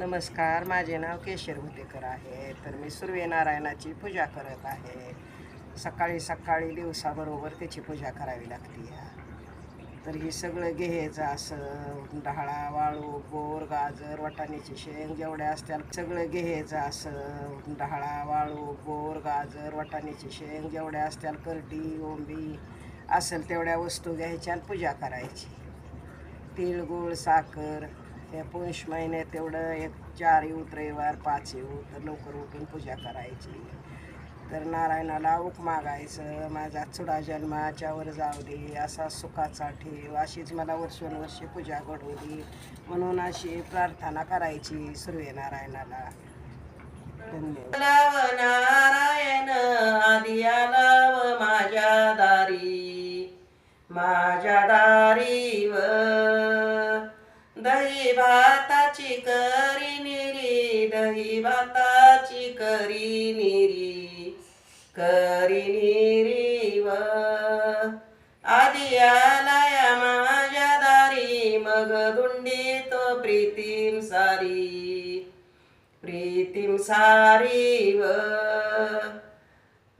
नमस्कार माझे नाव केशर भुतेकर आहे. तर मी सूर्यनारायणाची पूजा करत आहे. सकाळी सकाळी दिवसाबरोबर त्याची पूजा करावी लागते. तर ही सगळं घ्यायचं असं डाळा वाळू बोर गाजर वाटाण्याची शेंग जेवढ्या असत्याल सगळं घ्यायचं असं डाळा वाळू बोर गाजर वाटाण्याची शेंग जेवढ्या असत्याल करडी ओंबी असेल तेवढ्या वस्तू घ्यायच्या आणि पूजा करायची. तीळ गुळ साखर त्या पौष महिन्यात तेवढं एक चार येऊ रविवार पाच येऊ तर लवकर उठून पूजा करायची. तर नारायणाला उक मागायचं माझा चुडा जन्माच्यावर जाऊ दे असा सुखाचा ठेव अशीच मला वर्षोनवर्षे पूजा घडवू दे. म्हणून अशी प्रार्थना करायची सूर्यनारायणाला धन्यवाद. लाव नारायण आधी लाव माझ्या दारी. माझ्या दारीवर भाताची करी निरी दही भाताची करी निरी करी निरी व आधी आलाया माझ्या दारी मग दुंडी तो प्रीतीम सारी प्रीतीम सारी व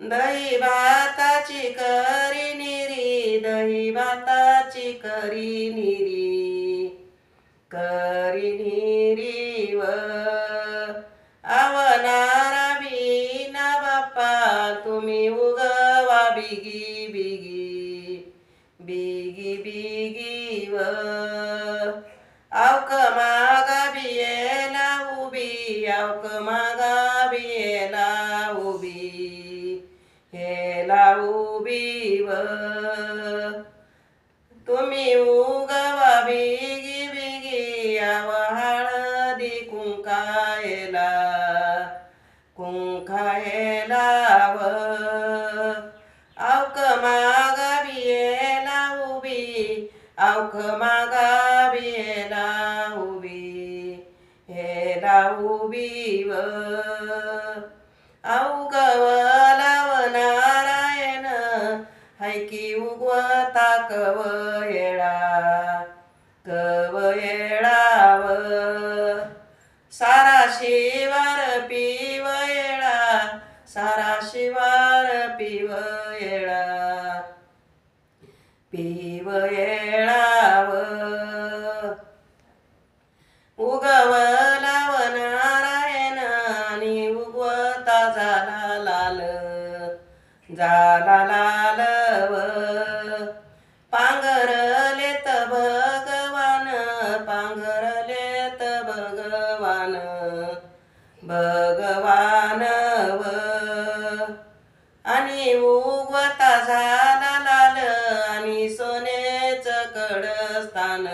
दही भाताची करी निरी दही भाताची करी निरी. करी निरी व आवनारा बीना बाप्पा तुम्ही उगवा बिगी बिगी बिगी बिगी व अवक मागा बियेला उभी अवक मागा बियेला उभी हेला उभी व कुंकायला व अवक मागा बियेला उभी अवक मागा बियेला उभी हेला उभी व अवगवलाव नारायण हैकी उगवता कव येळा कव येळाव सारा शिवार पिवय सारा शिवार पिव येळा. पिव येळाव. उगवलाव नारायण आणि उगवता झाला लाल. झाला लाल व पांघरलेत भगवान पांघरलेत भगवान. भ आणि उगवता झाला लाल आणि सोनेच कडस्थान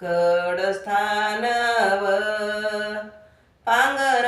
कडस्थान व पांगर